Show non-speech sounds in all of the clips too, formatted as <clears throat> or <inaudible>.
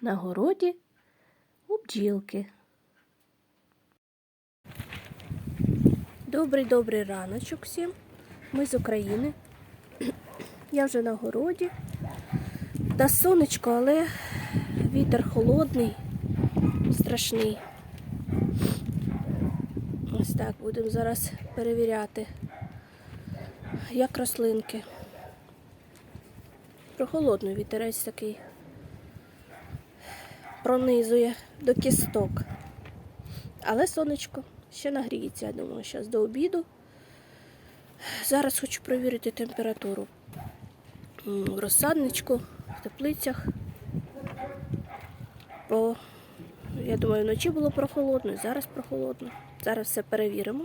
на городі у бджілки. Добрий добрий раночок всім. Ми з України. <clears throat> Я вже на городі. Та сонечко, але вітер холодний, страшний. Ось так будемо зараз перевіряти, як рослинки. Прохолодний вітерець такий пронизує до кісток. Але сонечко ще нагріється, я думаю, зараз до обіду. Зараз хочу перевірити температуру в розсадничку, в теплицях. Бо, я думаю, вночі було прохолодно, зараз прохолодно. Зараз все перевіримо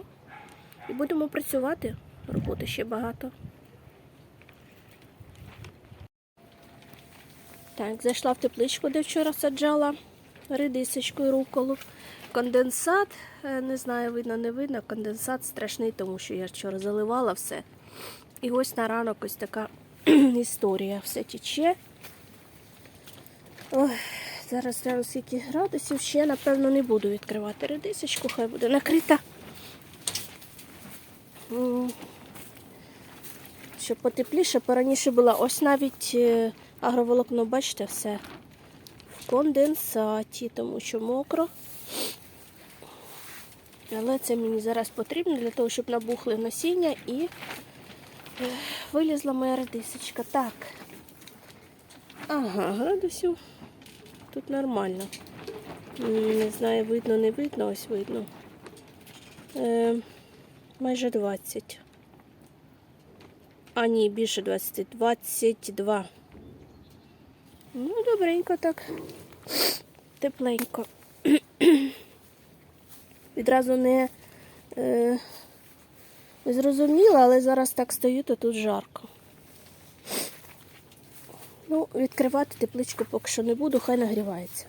і будемо працювати. Роботи ще багато. Так, зайшла в тепличку, де вчора саджала редисочку і руколу. Конденсат, е, не знаю, видно, не видно. Конденсат страшний, тому що я вчора заливала все. І ось на ранок ось така <clears throat> історія. Все тече. Ой, зараз треба скільки градусів. Ще, напевно, не буду відкривати редисочку, хай буде накрита. Щоб потепліше, пораніше була. Ось навіть е, агроволокно, бачите, все в конденсаті, тому що мокро. Але це мені зараз потрібно для того, щоб набухли насіння і е, вилізла моя редисочка. Так. Ага, градусів тут нормально. Не знаю, видно, не видно, ось видно. Е, майже 20. А ні, більше 20, 22. Ну, добренько так. Тепленько. <clears throat> Відразу не, е, не зрозуміла, але зараз так стою, то тут жарко. Ну, відкривати тепличку поки що не буду, хай нагрівається.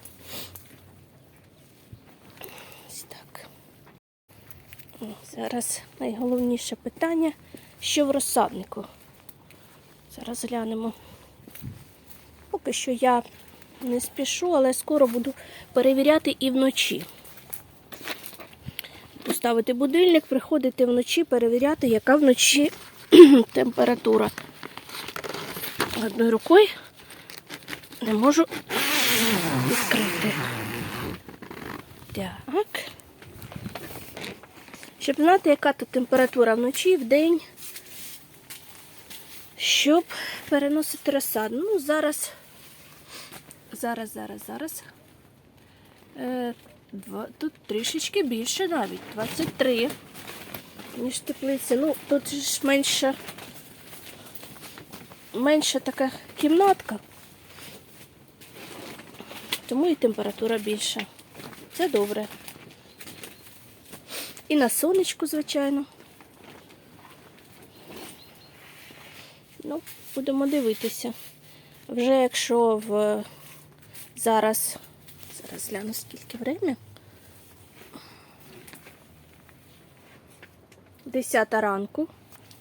Ось так. Зараз найголовніше питання, що в розсаднику. Зараз глянемо. Поки що я не спішу, але скоро буду перевіряти і вночі. Поставити будильник, приходити вночі, перевіряти, яка вночі <clears throat> температура. Одною рукою не можу відкрити. Так. Щоб знати, яка тут температура вночі і вдень, щоб переносити розсаду. Ну, зараз, зараз, зараз, зараз. Е, два, тут трішечки більше навіть, 23, ніж теплиці. Ну, тут ж менша, менша така кімнатка, тому і температура більша. Це добре. І на сонечку, звичайно. Ну, будемо дивитися. Вже якщо в зараз, зараз гляну скільки время. 10 ранку.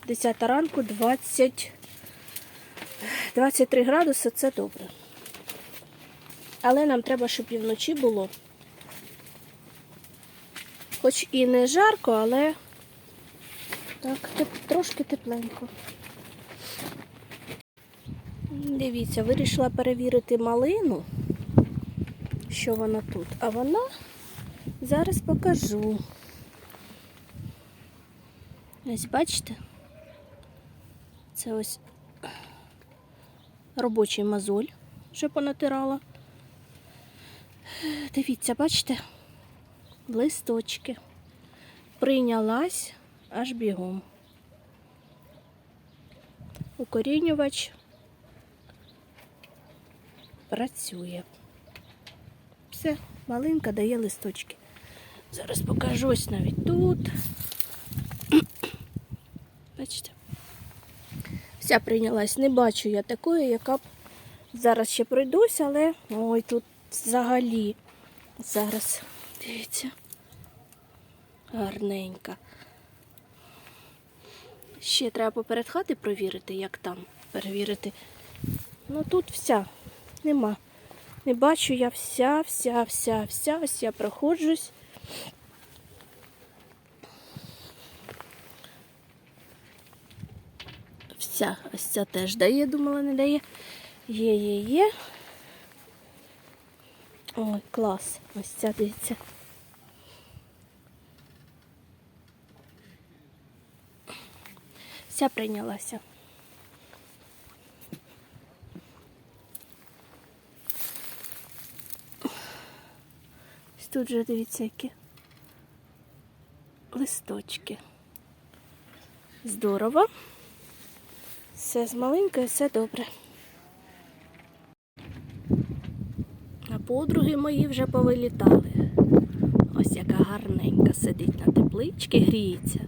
10 ранку 20, 23 градуси це добре. Але нам треба, щоб і вночі було. Хоч і не жарко, але так, трошки тепленько. Дивіться, вирішила перевірити малину, що вона тут. А вона зараз покажу. Ось бачите? Це ось робочий мозоль, що понатирала. Дивіться, бачите? Листочки. Прийнялась аж бігом. Укорінювач працює. Все, малинка дає листочки. Зараз покажу ось навіть тут. <clears throat> Бачите? Вся прийнялась. Не бачу я такої, яка б зараз ще пройдусь, але ой, тут взагалі. Зараз, дивіться, гарненька. Ще треба поперед хати провірити, як там перевірити. Ну тут вся, нема Не бачу я вся, вся, вся, вся, ось я проходжусь. Вся, ось ця теж дає, думала, не дає. Є, є, є. Ой, клас. Ось ця дивіться. Вся прийнялася. Тут же дивіться, які листочки. Здорово. Все з маленькою, все добре. А подруги мої вже повилітали. Ось яка гарненька сидить на тепличці, гріється.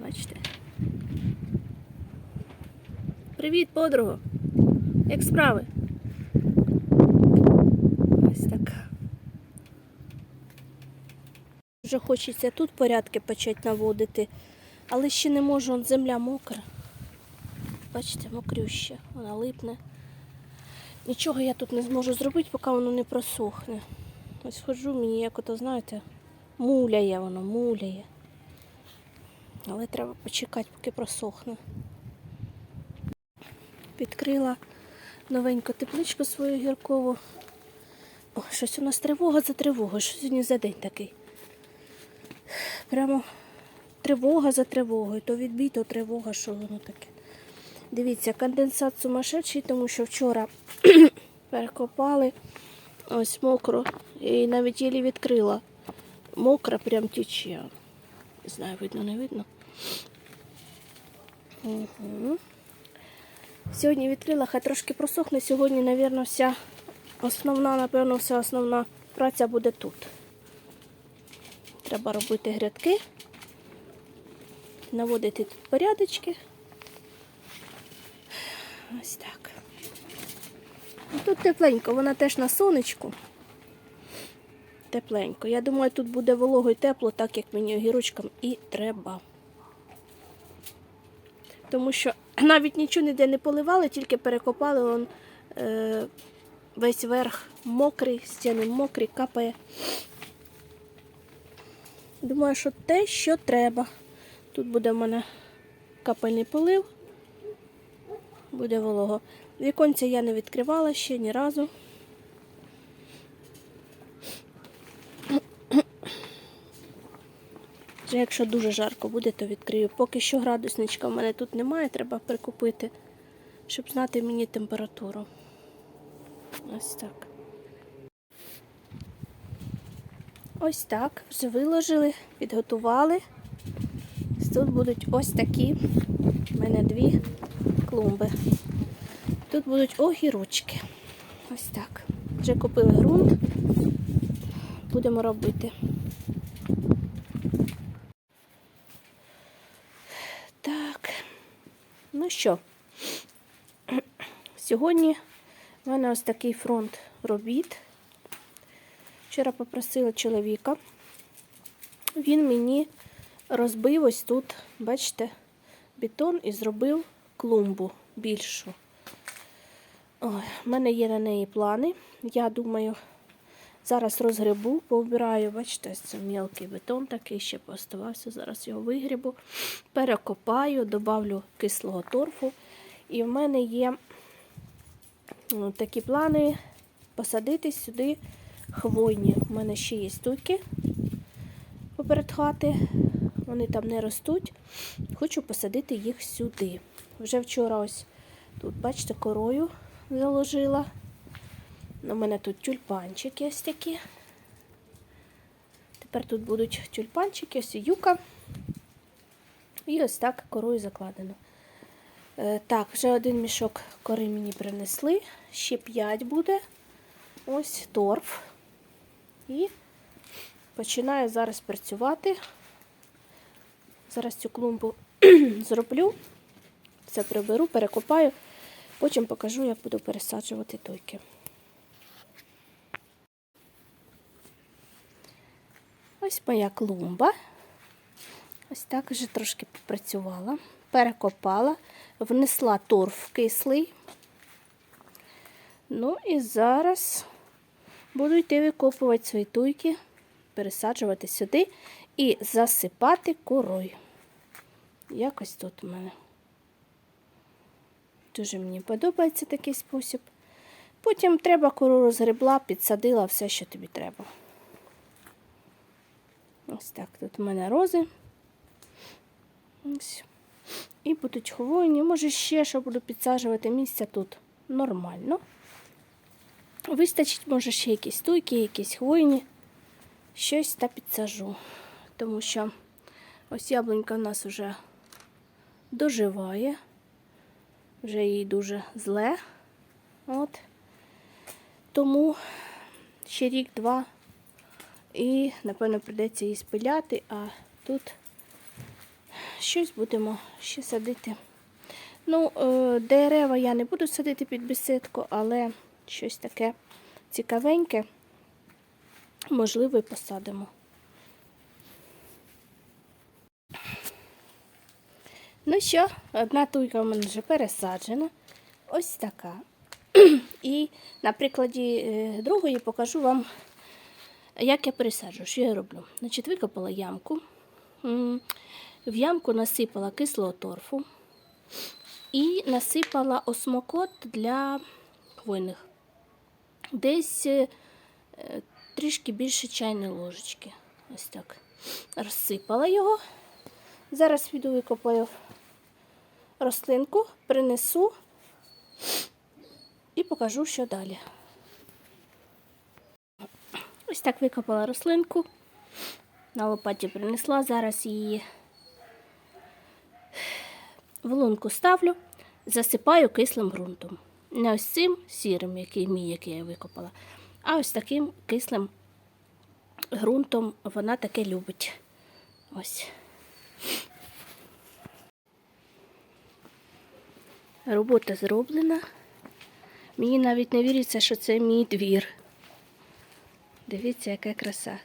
Бачите? Привіт, подруго! Як справи? Ось така. Вже хочеться тут порядки почати наводити, але ще не можу, он земля мокра. Бачите, мокрюща, вона липне. Нічого я тут не зможу зробити, поки воно не просохне. Ось ходжу, мені як ото, знаєте, муляє воно, муляє. Але треба почекати, поки просохне. Відкрила новеньку тепличку свою гіркову. О, щось у нас тривога за тривогою. Що сьогодні за день такий? Прямо тривога за тривогою. То відбій, то тривога, що воно таке. Дивіться, конденсат сумасшедший, тому що вчора <clears throat> перекопали ось мокро. І навіть єлі відкрила. Мокра прям тече. Не знаю, видно, не видно. Угу. Сьогодні відкрила, хай трошки просохне. Сьогодні, мабуть, вся основна, напевно, вся основна праця буде тут. Треба робити грядки, наводити тут порядочки. Ось так. Тут тепленько, вона теж на сонечку. Тепленько. Я думаю, тут буде волого і тепло, так як мені огірочкам і треба. Тому що <clears throat> навіть нічого ніде не поливали, тільки перекопали он, е, весь верх мокрий, стіни мокрі, капає. Думаю, що те, що треба. Тут буде в мене капельний полив, буде волого. Віконця я не відкривала ще ні разу. Вже якщо дуже жарко буде, то відкрию. Поки що градусничка в мене тут немає, треба прикупити, щоб знати мені температуру. Ось так. Ось так. Вже виложили, підготували. Тут будуть ось такі. У мене дві клумби. Тут будуть огірочки. Ось так. Вже купили ґрунт. Будемо робити. Так. Ну що, сьогодні в мене ось такий фронт робіт. Вчора попросила чоловіка. Він мені розбив ось тут, бачите, бетон і зробив клумбу більшу. Ой, в мене є на неї плани. Я думаю, зараз розгребу, повбираю, бачите, ось це мілкий бетон такий, ще поставався. Зараз його вигрібу, перекопаю, добавлю кислого торфу. І в мене є ну, такі плани посадити сюди хвойні. У мене ще є стуки поперед хати. Вони там не ростуть. Хочу посадити їх сюди. Вже вчора ось тут, бачите, корою заложила. У мене тут тюльпанчики ось такі. Тепер тут будуть тюльпанчики, ось юка. І ось так корою закладено. Е, Так, вже один мішок кори мені принесли, ще 5 буде. Ось торф. І починаю зараз працювати. Зараз цю клумбу <clears throat> зроблю, все приберу, перекопаю, потім покажу, як буду пересаджувати тойки. Ось моя клумба. Ось так вже трошки попрацювала, перекопала, внесла торф кислий. Ну і зараз буду йти викопувати свої туйки, пересаджувати сюди і засипати корою. Якось тут у мене. Дуже мені подобається такий спосіб. Потім треба кору розгребла, підсадила все, що тобі треба. Ось так. Тут у мене рози. Ось. І будуть хвойні. Може ще що буду підсаджувати місця тут нормально. Вистачить, може, ще якісь туйки, якісь хвойні. Щось та підсажу. Тому що ось яблунька в нас вже доживає. Вже їй дуже зле. От. Тому ще рік-два. І, напевно, прийдеться її спиляти, а тут щось будемо ще садити. Ну, е, дерева я не буду садити під бесідку, але щось таке цікавеньке, можливо, і посадимо. Ну що, одна туйка в мене вже пересаджена. Ось така. І на прикладі е, другої покажу вам, як я пересаджую, що я роблю. Значить, викопала ямку. В ямку насипала кислого торфу і насипала осмокот для хвойних. Десь е, трішки більше чайної ложечки. Ось так. Розсипала його. Зараз піду викопаю рослинку, принесу і покажу, що далі. Ось так викопала рослинку. На лопаті принесла, зараз її в лунку ставлю, засипаю кислим ґрунтом. Не ось цим сірим, який мій, який я викопала, а ось таким кислим ґрунтом вона таке любить. Ось. Робота зроблена. Мені навіть не віриться, що це мій двір. Дивіться, яка краса.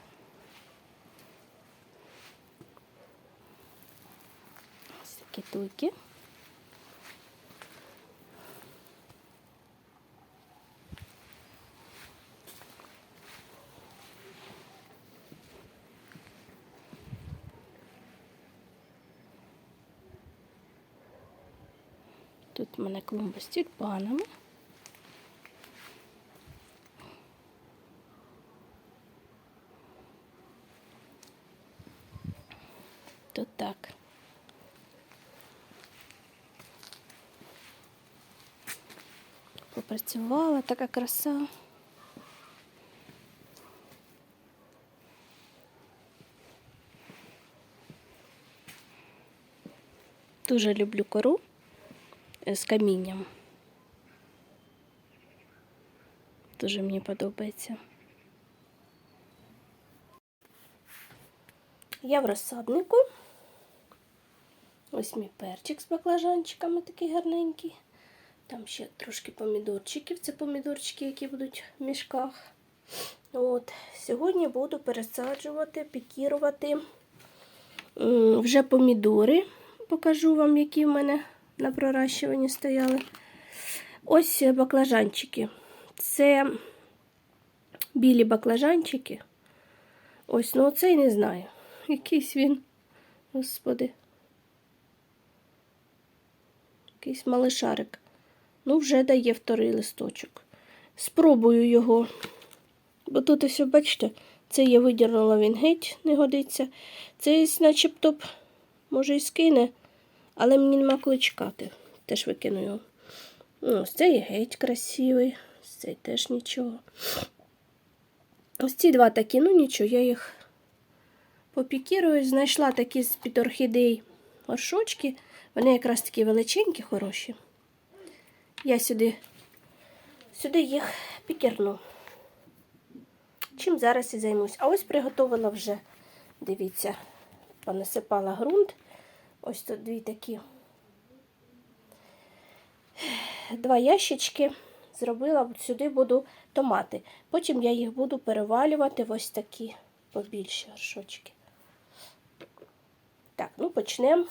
Ось такі туйки. Мене клумба з тюльпанами. Тут так. Попрацювала така краса. Дуже люблю кору з камінням. Дуже мені подобається. Я в розсаднику. Ось мій перчик з баклажанчиками такий гарненький. Там ще трошки помідорчиків. Це помідорчики, які будуть в мішках. От. Сьогодні буду пересаджувати, пікірувати вже помідори. Покажу вам, які в мене на проращуванні стояли. Ось баклажанчики. Це білі баклажанчики. Ось, ну оцей не знаю. Якийсь він, господи. Якийсь малишарик. Ну, вже дає вторий листочок. Спробую його. Бо тут ось, бачите, це я видірнула він геть, не годиться. Це начебто б, може, і скине, але мені нема коли чекати. Теж викину його. Ну, ось цей геть красивий, ось цей теж нічого. Ось ці два такі, ну нічого, я їх попікірую. Знайшла такі з-під орхідей горшочки. Вони якраз такі величенькі, хороші. Я сюди, сюди їх пікірну. Чим зараз і займусь. А ось приготувала вже, дивіться, понасипала ґрунт. Ось тут дві такі два ящички зробила. Сюди буду томати. Потім я їх буду перевалювати в ось такі побільші горшочки. Так, ну почнемо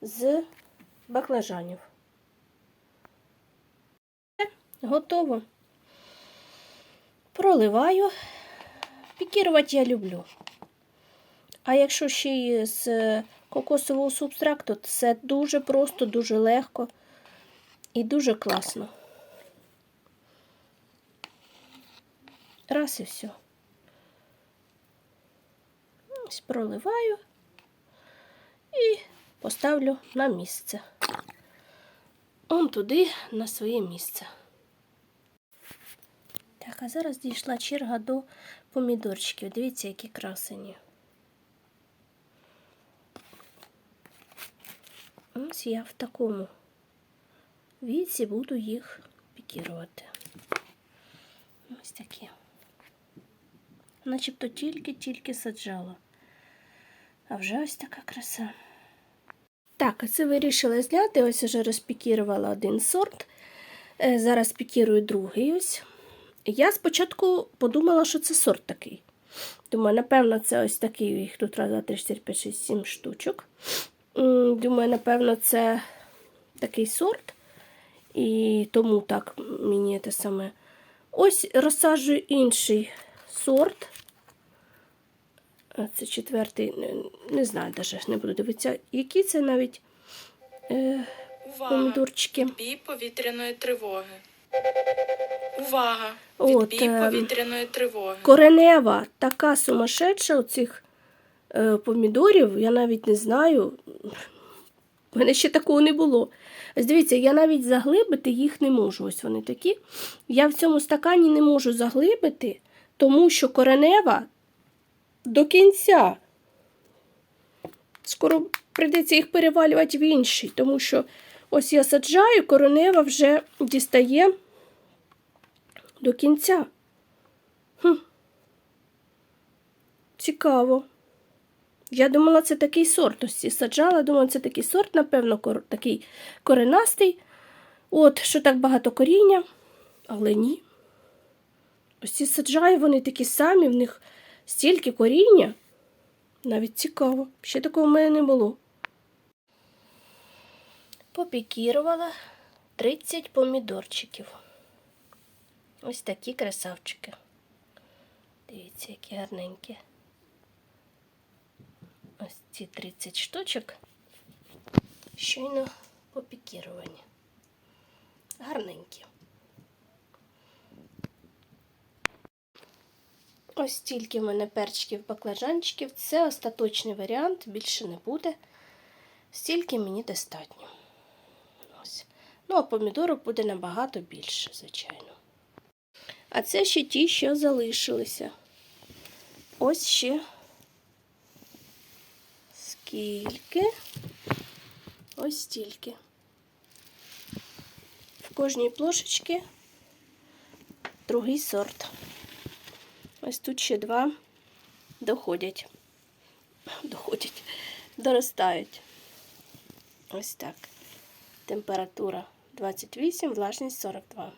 з баклажанів. Готово. Проливаю. Пікірувати я люблю. А якщо ще й з кокосового субстракту, це дуже просто, дуже легко і дуже класно. Раз і все. Ось проливаю і поставлю на місце. Он туди на своє місце. Так, а зараз дійшла черга до помідорчиків. Дивіться, які красені. Ось я в такому віці буду їх пікірувати. Ось такі. Начебто тільки-тільки саджала. А вже ось така краса. Так, це вирішила зняти. Ось вже розпікірувала один сорт. Е, Зараз пікірую другий ось. Я спочатку подумала, що це сорт такий. Думаю, напевно, це ось такий, їх тут раз, два, три, чотири, п'ять, шість, сім штучок. Думаю, напевно, це такий сорт. І тому так мені те саме. Ось розсаджую інший сорт. Це четвертий, не, не знаю, навіть не буду дивитися, які це навіть е, Увага! помідорчики. Відбій повітряної тривоги. Увага! От, Відбій ем, повітряної тривоги. Коренева така сумасшедша оцих е, помідорів, я навіть не знаю. У мене ще такого не було. Ось дивіться, я навіть заглибити їх не можу. Ось вони такі. Я в цьому стакані не можу заглибити, тому що коренева до кінця. Скоро прийдеться їх перевалювати в інший, тому що ось я саджаю, коренева вже дістає до кінця. Цікаво. Я думала, це такий сорт. Ось ці саджала, думала, це такий сорт, напевно, кор- такий коренастий. От, що так багато коріння, але ні. Ось ці саджаю, вони такі самі, в них стільки коріння. Навіть цікаво. Ще такого в мене не було. Попікірувала 30 помідорчиків. Ось такі красавчики. Дивіться, які гарненькі. Ось ці 30 штучок. Щойно попікіровані. Гарненькі. Ось стільки в мене перчиків, баклажанчиків. Це остаточний варіант, більше не буде. Стільки мені достатньо. Ось. Ну, а помідору буде набагато більше, звичайно. А це ще ті, що залишилися. Ось ще скільки. Ось стільки. В кожній плошечці другий сорт. Ось тут ще два доходять. Доходять, доростають. Ось так. Температура 28, влажність 42.